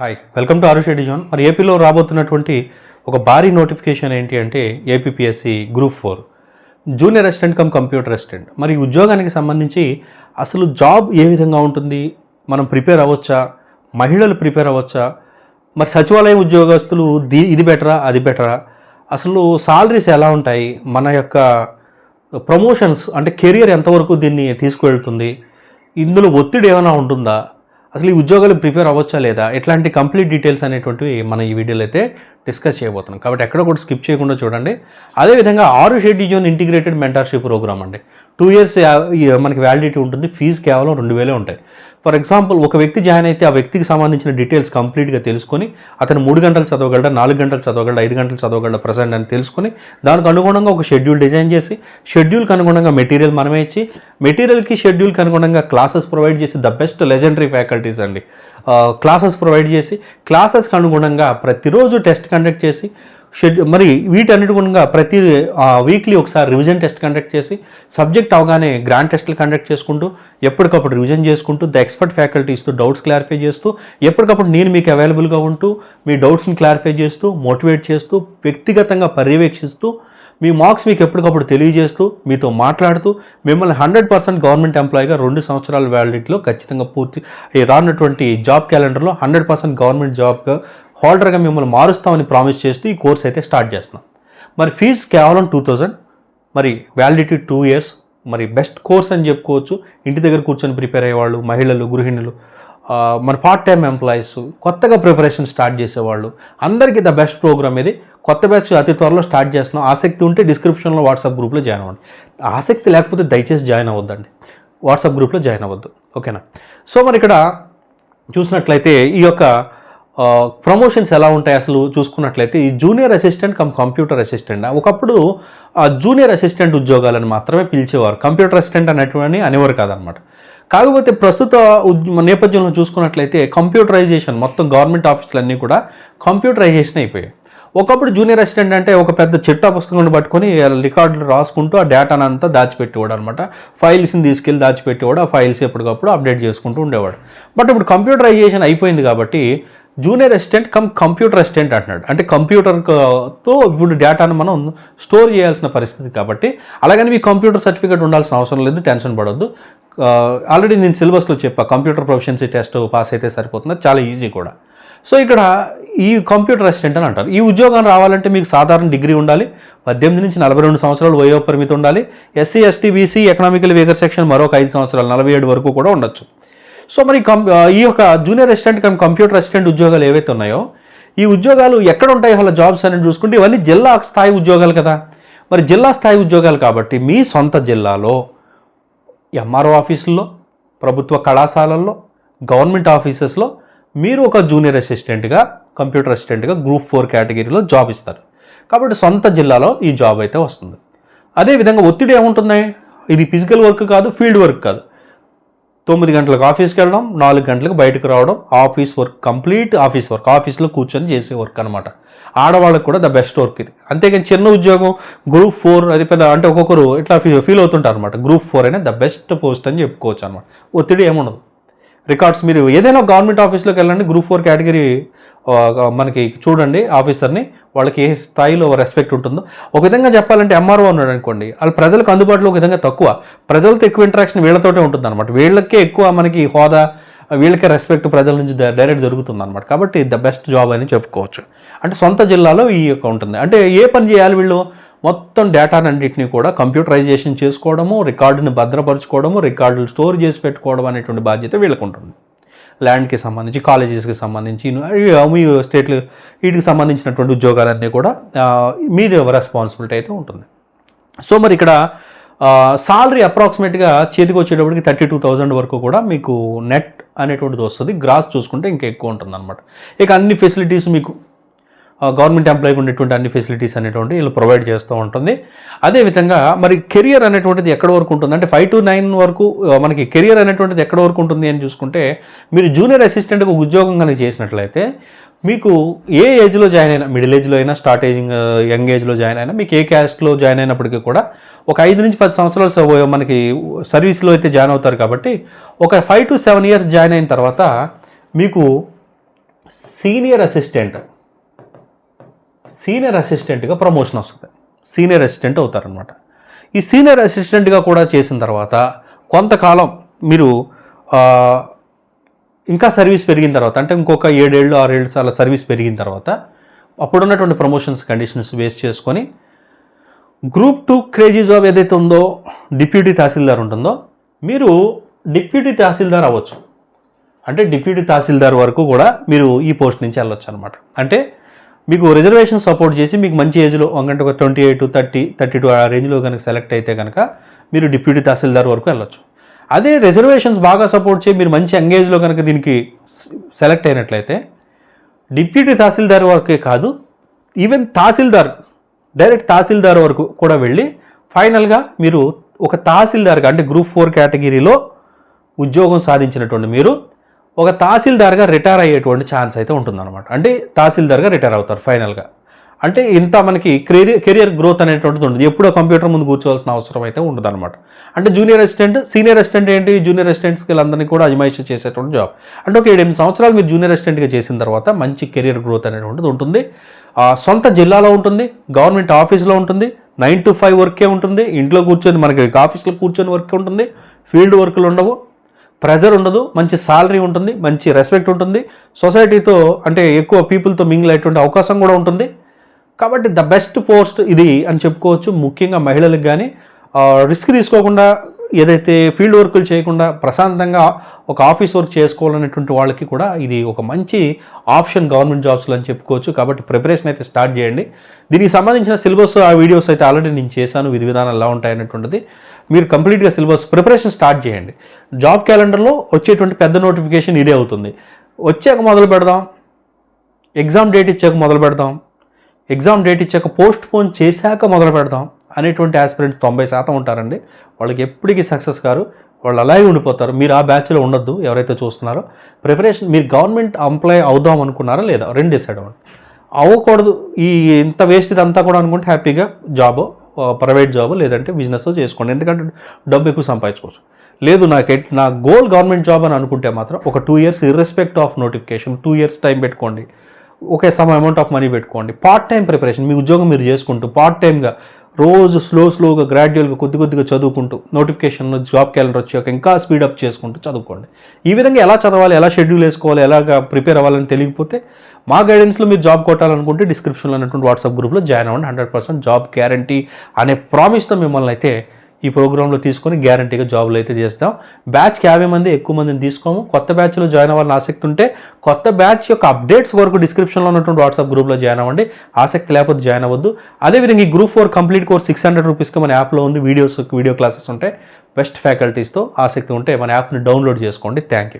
Hi welcome to Aarush zone మరి ఏపీలో రాబోతున్నటువంటి ఒక భారీ నోటిఫికేషన్ ఏంటి అంటే APPSC group four junior assistant cum computer assistant మరి ఉద్యోగానికి సంబంధించి అసలు జాబ్ ఏ విధంగా ఉంటుంది? మనం ప్రిపేర్ అవ్వచ్చా? మహిళలు ప్రిపేర్ అవ్వచ్చా? మరి సచివాలయం ఉద్యోగస్తులు దీ ఇది బెటరా అది బెటరా అసలు సాలరీస్ ఎలా ఉంటాయి? మన యొక్క ప్రమోషన్స్ అంటే కెరియర్ ఎంతవరకు దీన్ని తీసుకువెళ్తుంది? ఇందులో ఒత్తిడి ఏమైనా ఉంటుందా? అసలు ఈ ఉద్యోగాలు ప్రిపేర్ అవ్వచ్చా లేదా? ఇట్లాంటి కంప్లీట్ డీటెయిల్స్ అనేటువంటివి మన ఈ వీడియోలో అయితే డిస్కస్ చేయబోతున్నాం. కాబట్టి ఎక్కడ కూడా స్కిప్ చేయకుండా చూడండి. అదేవిధంగా ఆరు schedule zone integrated mentorship program అండి. టూ ఇయర్స్ మనకి వ్యాలిడిటీ ఉంటుంది. ఫీజు కేవలం రెండు వేలే ఉంటాయి. ఫర్ ఎగ్జాంపుల్ ఒక వ్యక్తి జాయిన్ అయితే ఆ వ్యక్తికి సంబంధించిన డీటెయిల్స్ కంప్లీట్గా తెలుసుకొని అతను మూడు గంటలు చదవగలడా నాలుగు గంటలు చదవగలడా ఐదు గంటలు చదవగలడా ప్రజెంట్ అని తెలుసుకొని దానికి అనుగుణంగా ఒక షెడ్యూల్ డిజైన్ చేసి షెడ్యూల్కి అనుగుణంగా మెటీరియల్ మనమే ఇచ్చి మెటీరియల్కి షెడ్యూల్కి అనుగుణంగా క్లాసెస్ ప్రొవైడ్ చేసి ద బెస్ట్ లెజెండరీ ఫ్యాకల్టీస్ అండి. క్లాసెస్ ప్రొవైడ్ చేసి క్లాసెస్కి అనుగుణంగా ప్రతిరోజు టెస్ట్ కండక్ట్ చేసి షెడ్యూ మరి వీటన్నిటిగుణంగా ప్రతి వీక్లీ ఒకసారి రివిజన్ టెస్ట్ కండక్ట్ చేసి సబ్జెక్ట్ అవగానే గ్రాండ్ టెస్టులు కండక్ట్ చేసుకుంటూ ఎప్పటికప్పుడు రివిజన్ చేసుకుంటూ ద ఎక్స్పర్ట్ ఫ్యాకల్టీస్తో డౌట్స్ క్లారిఫై చేస్తూ ఎప్పటికప్పుడు నేను మీకు అవైలబుల్గా ఉంటూ మీ డౌట్స్ని క్లారిఫై చేస్తూ మోటివేట్ చేస్తూ వ్యక్తిగతంగా పర్యవేక్షిస్తూ మీ మార్క్స్ మీకు ఎప్పటికప్పుడు తెలియజేస్తూ మీతో మాట్లాడుతూ మిమ్మల్ని హండ్రెడ్ పర్సెంట్ గవర్నమెంట్ ఎంప్లాయీగా రెండు సంవత్సరాల వ్యాలిడిటీలో ఖచ్చితంగా పూర్తి రానటువంటి రానున్నటువంటి జాబ్ క్యాలెండర్లో హండ్రెడ్ పర్సెంట్ గవర్నమెంట్ జాబ్గా హోల్డర్గా మిమ్మల్ని మారుస్తామని ప్రామిస్ చేస్తూ ఈ కోర్స్ అయితే స్టార్ట్ చేస్తున్నాం. మరి ఫీజు కేవలం టూ థౌజండ్ మరి వ్యాలిడిటీ టూ ఇయర్స్ మరి బెస్ట్ కోర్స్ అని చెప్పుకోవచ్చు. ఇంటి దగ్గర కూర్చొని ప్రిపేర్ అయ్యేవాళ్ళు మహిళలు గృహిణులు మన పార్ట్ టైం ఎంప్లాయీస్ కొత్తగా ప్రిపరేషన్ స్టార్ట్ చేసేవాళ్ళు. అందరికీ ద బెస్ట్ ప్రోగ్రామ్ ఇది. కొత్త బ్యాచ్ అతి త్వరలో స్టార్ట్ చేస్తున్నాం. ఆసక్తి ఉంటే డిస్క్రిప్షన్లో వాట్సాప్ గ్రూప్లో జాయిన్ అవ్వండి. ఆసక్తి లేకపోతే దయచేసి జాయిన్ అవ్వద్దండి. వాట్సాప్ గ్రూప్లో జాయిన్ అవ్వద్దు. ఓకేనా? సో మరి ఇక్కడ చూసినట్లయితే ఈ యొక్క ప్రమోషన్స్ ఎలా ఉంటాయి అసలు చూసుకున్నట్లయితే ఈ junior assistant cum computer assistant ఒకప్పుడు ఆ జూనియర్ అసిస్టెంట్ ఉద్యోగాలను మాత్రమే పిలిచేవారు. కంప్యూటర్ అసిస్టెంట్ అనేటువంటి అనేవారు కాదనమాట. కాకపోతే ప్రస్తుత నేపథ్యంలో చూసుకున్నట్లయితే కంప్యూటరైజేషన్ మొత్తం గవర్నమెంట్ ఆఫీసులన్నీ కూడా కంప్యూటరైజేషన్ అయిపోయాయి. ఒకప్పుడు జూనియర్ అసిస్టెంట్ అంటే ఒక పెద్ద చిట్టా పుస్తకం పట్టుకొని రికార్డులు రాసుకుంటూ ఆ డేటాను అంతా దాచిపెట్టేవాడు అనమాట. ఫైల్స్ని తీసుకెళ్ళి దాచిపెట్టేవాడు ఆ ఫైల్స్ ఎప్పటికప్పుడు అప్డేట్ చేసుకుంటూ ఉండేవాడు. బట్ ఇప్పుడు కంప్యూటరైజేషన్ అయిపోయింది కాబట్టి junior assistant cum computer assistant అంటున్నాడు. అంటే కంప్యూటర్తో ఇప్పుడు డేటాను మనం స్టోర్ చేయాల్సిన పరిస్థితి కాబట్టి అలాగని మీ కంప్యూటర్ సర్టిఫికేట్ ఉండాల్సిన అవసరం లేదు టెన్షన్ పడొద్దు. ఆల్రెడీ నేను సిలబస్లో చెప్పా కంప్యూటర్ ప్రొఫిషియన్సీ టెస్ట్ పాస్ అయితే సరిపోతుంది చాలా ఈజీ కూడా. సో ఇక్కడ ఈ కంప్యూటర్ అసిస్టెంట్ అని అంటారు. ఈ ఉద్యోగం రావాలంటే మీకు సాధారణ డిగ్రీ ఉండాలి పద్దెనిమిది నుంచి నలభై రెండు సంవత్సరాలు వయో పరిమితి ఉండాలి SC ST BC economical weaker section మరొక ఐదు సంవత్సరాలు నలభై ఏడు వరకు కూడా ఉండొచ్చు. సో మరి కం ఈ యొక్క జూనియర్ అసిస్టెంట్ కానీ కంప్యూటర్ అసిస్టెంట్ ఉద్యోగాలు ఏవైతే ఉన్నాయో ఈ ఉద్యోగాలు ఎక్కడ ఉంటాయి వాళ్ళ జాబ్స్ అని చూసుకుంటే ఇవన్నీ జిల్లా స్థాయి ఉద్యోగాలు కదా. మరి జిల్లా స్థాయి ఉద్యోగాలు కాబట్టి మీ సొంత జిల్లాలో ఎంఆర్ఓ ఆఫీసుల్లో ప్రభుత్వ కళాశాలల్లో గవర్నమెంట్ ఆఫీసెస్లో మీరు ఒక జూనియర్ అసిస్టెంట్గా కంప్యూటర్ అసిస్టెంట్గా గ్రూప్ ఫోర్ కేటగిరీలో జాబ్ ఇస్తారు. కాబట్టి సొంత జిల్లాలో ఈ జాబ్ అయితే వస్తుంది. అదేవిధంగా ఒత్తిడి ఏముంటుంది? ఇది ఫిజికల్ వర్క్ కాదు ఫీల్డ్ వర్క్ కాదు. తొమ్మిది గంటలకు ఆఫీస్కి వెళ్ళడం నాలుగు గంటలకు బయటకు రావడం office work complete office work ఆఫీస్లో కూర్చొని చేసే వర్క్ అనమాట ఆడవాళ్ళకి కూడా ద బెస్ట్ వర్క్ ఇది. అంతేకాని చిన్న ఉద్యోగం గ్రూప్ ఫోర్ అది పెద్ద అంటే ఒక్కొక్కరు ఇట్లా ఫీ- ఫీల్ అవుతుంటారు అనమాట గ్రూప్ ఫోర్ అనే ద బెస్ట్ పోస్ట్ అని చెప్పుకోవచ్చు అనమాట ఒత్తిడి ఏముండదు. రికార్డ్స్ మీరు ఏదైనా గవర్నమెంట్ ఆఫీస్లోకి వెళ్ళండి గ్రూప్ ఫోర్ కేటగిరీ మనకి చూడండి ఆఫీసర్ని వాళ్ళకి ఏ స్థాయిలో రెస్పెక్ట్ ఉంటుందో. ఒక విధంగా చెప్పాలంటే ఎంఆర్ఓ ఉన్నాడు అనుకోండి వాళ్ళు ప్రజలకు అందుబాటులో ఒక విధంగా తక్కువ. ప్రజలతో ఎక్కువ ఇంటరాక్షన్ వీళ్ళతోటే ఉంటుంది అనమాట వీళ్ళకే ఎక్కువ మనకి హోదా వీళ్ళకే రెస్పెక్ట్ ప్రజల నుంచి డైరెక్ట్ దొరుకుతుంది అనమాట కాబట్టి ద బెస్ట్ జాబ్ అని చెప్పుకోవచ్చు. అంటే సొంత జిల్లాలో ఈ యొక్క ఉంటుంది. అంటే ఏ పని చేయాలి వీళ్ళు? మొత్తం డేటానన్నింటినీ కూడా కంప్యూటరైజేషన్ చేసుకోవడము రికార్డుని భద్రపరచుకోవడము రికార్డులు స్టోర్ చేసి పెట్టుకోవడం అనేటువంటి బాధ్యత వీళ్ళకు ఉంటుంది ల్యాండ్కి సంబంధించి కాలేజెస్కి సంబంధించి మీ స్టేట్లు వీటికి సంబంధించినటువంటి ఉద్యోగాలన్నీ కూడా ఆ, రెస్పాన్సిబిలిటీ అయితే ఉంటుంది. సో మరి ఇక్కడ సాలరీ అప్రాక్సిమేట్గా చేతికి వచ్చేటప్పటికి థర్టీ టూ థౌజండ్ వరకు కూడా మీకు నెట్ అనేటువంటిది వస్తుంది. గ్రాస్ చూసుకుంటే ఇంకా ఎక్కువ ఉంటుంది అనమాట ఇక అన్ని ఫెసిలిటీస్ మీకు గవర్నమెంట్ ఎంప్లాయీకి ఉండేటువంటి అన్ని ఫెసిలిటీస్ అనేటువంటి వీళ్ళు ప్రొవైడ్ చేస్తూ ఉంటుంది. అదేవిధంగా మరి కెరియర్ అనేటువంటిది ఎక్కడ వరకు ఉంటుంది? అంటే ఫైవ్ టు నైన్ వరకు మనకి కెరియర్ అనేటువంటిది ఎక్కడ వరకు ఉంటుంది అని చూసుకుంటే మీరు జూనియర్ అసిస్టెంట్గా ఉద్యోగం కనుక చేసినట్లయితే మీకు ఏ ఏజ్లో జాయిన్ అయినా మిడిల్ ఏజ్లో అయినా స్టార్ట్ ఏజింగ్ యంగ్ ఏజ్లో జాయిన్ అయినా మీకు ఏ క్యాస్ట్లో జాయిన్ అయినప్పటికీ కూడా ఒక ఐదు నుంచి పది సంవత్సరాలు మనకి సర్వీస్లో అయితే జాయిన్ అవుతారు కాబట్టి ఒక five to seven years join అయిన తర్వాత మీకు సీనియర్ అసిస్టెంట్ సీనియర్ అసిస్టెంట్గా ప్రమోషన్ వస్తుంది. సీనియర్ అసిస్టెంట్ అవుతారనమాట ఈ సీనియర్ అసిస్టెంట్గా కూడా చేసిన తర్వాత కొంతకాలం మీరు ఇంకా సర్వీస్ పెరిగిన తర్వాత అంటే ఇంకొక ఏడేళ్ళు ఆరేళ్ళు అలా సర్వీస్ పెరిగిన తర్వాత అప్పుడున్నటువంటి ప్రమోషన్స్ కండిషన్స్ బేస్ చేసుకొని గ్రూప్ టూ క్రేజీ జాబ్ ఏదైతే ఉందో డిప్యూటీ తహసీల్దార్ ఉంటుందో మీరు డిప్యూటీ తహసీల్దార్ అవ్వచ్చు. అంటే డిప్యూటీ తహసీల్దార్ వరకు కూడా మీరు ఈ పోస్ట్ నుంచి వెళ్ళొచ్చు అనమాట అంటే మీకు రిజర్వేషన్ సపోర్ట్ చేసి మీకు మంచి ఏజ్లో అంటే ఒక twenty eight thirty thirty two ఆ రేంజ్లో కనుక సెలెక్ట్ అయితే కనుక మీరు డిప్యూటీ తహసీల్దార్ వరకు వెళ్ళొచ్చు. అదే రిజర్వేషన్స్ బాగా సపోర్ట్ చేసి మీరు మంచి ఎంగేజ్లో కనుక దీనికి సెలెక్ట్ అయినట్లయితే డిప్యూటీ తహసీల్దార్ వరకే కాదు ఈవెన్ తహసీల్దార్ డైరెక్ట్ తహసీల్దార్ వరకు కూడా వెళ్ళి ఫైనల్గా మీరు ఒక తహసీల్దార్గా అంటే గ్రూప్ ఫోర్ కేటగిరీలో ఉద్యోగం సాధించినటువంటి మీరు ఒక తహసీల్దార్గా రిటైర్ అయ్యేటువంటి ఛాన్స్ అయితే ఉంటుందన్నమాట. అంటే తహసీల్దార్గా రిటైర్ అవుతారు ఫైనల్గా. అంటే ఇంత మనకి కెరియర్ కెరియర్ గ్రోత్ అనేటువంటిది ఉంటుంది ఎప్పుడో కంప్యూటర్ ముందు కూర్చోవాల్సిన అవసరం అయితే ఉంటుంది అనమాట అంటే జూనియర్ అసిస్టెంట్ సీనియర్ అసిస్టెంట్ ఏంటి? జూనియర్ అసిస్టెంట్స్కి వీళ్ళందరినీ కూడా అజమాయిషి చేసేటువంటి జాబ్. అంటే ఒక ఏడెనిమిది సంవత్సరాలు మీరు జూనియర్ అసిస్టెంట్గా చేసిన తర్వాత మంచి కెరియర్ గ్రోత్ అనేటువంటిది ఉంటుంది. ఆ, సొంత జిల్లాలో ఉంటుంది గవర్నమెంట్ ఆఫీస్లో ఉంటుంది నైన్ టు ఫైవ్ వర్కే ఉంటుంది. ఇంట్లో కూర్చొని మనకి ఆఫీస్లో కూర్చొని వర్క్ ఉంటుంది. ఫీల్డ్ వర్క్లు ఉండవు. ప్రెజర్ ఉండదు మంచి సాలరీ ఉంటుంది మంచి రెస్పెక్ట్ ఉంటుంది. సొసైటీతో అంటే ఎక్కువ పీపుల్తో మింగిల్ అయ్యేటువంటి అవకాశం కూడా ఉంటుంది. కాబట్టి ద బెస్ట్ పోస్ట్ ఇది అని చెప్పుకోవచ్చు. ముఖ్యంగా మహిళలకు కానీ రిస్క్ తీసుకోకుండా ఏదైతే ఫీల్డ్ వర్కులు చేయకుండా ప్రశాంతంగా ఒక ఆఫీస్ వర్క్ చేసుకోవాలనేటువంటి వాళ్ళకి కూడా ఇది ఒక మంచి ఆప్షన్ గవర్నమెంట్ జాబ్స్లో అని చెప్పుకోవచ్చు. కాబట్టి ప్రిపరేషన్ అయితే స్టార్ట్ చేయండి. దీనికి సంబంధించిన సిలబస్ ఆ వీడియోస్ అయితే ఆల్రెడీ నేను చేశాను. విధి విధానాలు ఎలా ఉంటాయనేటువంటిది మీరు కంప్లీట్గా సిలబస్ ప్రిపరేషన్ స్టార్ట్ చేయండి. జాబ్ క్యాలెండర్లో వచ్చేటువంటి పెద్ద నోటిఫికేషన్ ఇదే అవుతుంది. వచ్చాక మొదలు పెడదాం. ఎగ్జామ్ డేట్ ఇచ్చాక మొదలు పెడదాం. ఎగ్జామ్ డేట్ ఇచ్చాక పోస్ట్ పోన్ చేశాక మొదలు పెడదాం అనేటువంటి ఆస్పిరెంట్స్ తొంభై శాతం ఉంటారండి. వాళ్ళకి ఎప్పటికీ సక్సెస్ కారు. వాళ్ళు అలాగే ఉండిపోతారు. మీరు ఆ బ్యాచ్లో ఉండొద్దు ఎవరైతే చూస్తున్నారో. ప్రిపరేషన్ మీరు గవర్నమెంట్ ఎంప్లాయ్ అవుదాం అనుకున్నారా లేదా? రెండు డిసైడ్ అవ్వండి. అవ్వకూడదు. ఈ ఇంత వేస్ట్ ఇదంతా కూడా అనుకుంటే హ్యాపీగా జాబ్ ప్రైవేట్ జాబ్ లేదంటే బిజినెస్ చేసుకోండి. ఎందుకంటే డబ్బు ఎక్కువ సంపాదించుకోవచ్చు. లేదు నాకు నా గోల్ గవర్నమెంట్ జాబ్ అని అనుకుంటే మాత్రం ఒక two years irrespective of notification two years time పెట్టుకోండి. ఒకే సమ్ అమౌంట్ ఆఫ్ మనీ పెట్టుకోండి. పార్ట్ టైం ప్రిపరేషన్ మీ ఉద్యోగం మీరు చేసుకుంటూ పార్ట్ టైంగా రోజు స్లో స్లోగా గ్రాడ్యువల్గా కొద్ది కొద్దిగా చదువుకుంటూ నోటిఫికేషన్ జాబ్ క్యాలెండర్ వచ్చాక ఇంకా స్పీడప్ చేసుకుంటూ చదువుకోండి. ఈ విధంగా ఎలా చదవాలి ఎలా షెడ్యూల్ వేసుకోవాలి ఎలాగా ప్రిపేర్ అవ్వాలని తెలియకపోతే మా గైడెన్స్లో మీరు జాబ్ కొట్టాలనుకుంటే డిస్క్రిప్షన్లో ఉన్నటువంటి వాట్సాప్ గ్రూప్లో జాయిన్ అవ్వండి. హండ్రెడ్ పర్సెంట్ జాబ్ గ్యారంటీ అనే ప్రామిస్తో మిమ్మల్ని అయితే ఈ ప్రోగ్రాంలో తీసుకొని గ్యారంటీగా జాబులు అయితే చేస్తాం. బ్యాచ్కి యాభై మంది ఎక్కువ మందిని తీసుకోము. కొత్త బ్యాచ్లో జాయిన్ అవ్వాలని ఆసక్తి ఉంటే కొత్త బ్యాచ్ యొక్క అప్డేట్స్ వరకు డిస్క్రిప్షన్లో ఉన్నటువంటి వాట్సాప్ గ్రూప్లో జాయిన్ అవ్వండి. ఆసక్తి లేకపోతే జాయిన్ అవ్వద్దు. అదేవిధంగా ఈ group four complete course six hundred రూపీస్కి మన యాప్లో ఉంది. వీడియోస్ వీడియో క్లాసెస్ ఉంటాయి. బెస్ట్ ఫ్యాకల్టీస్తో ఆసక్తి ఉంటే మన యాప్ని డౌన్లోడ్ చేసుకోండి. Thank you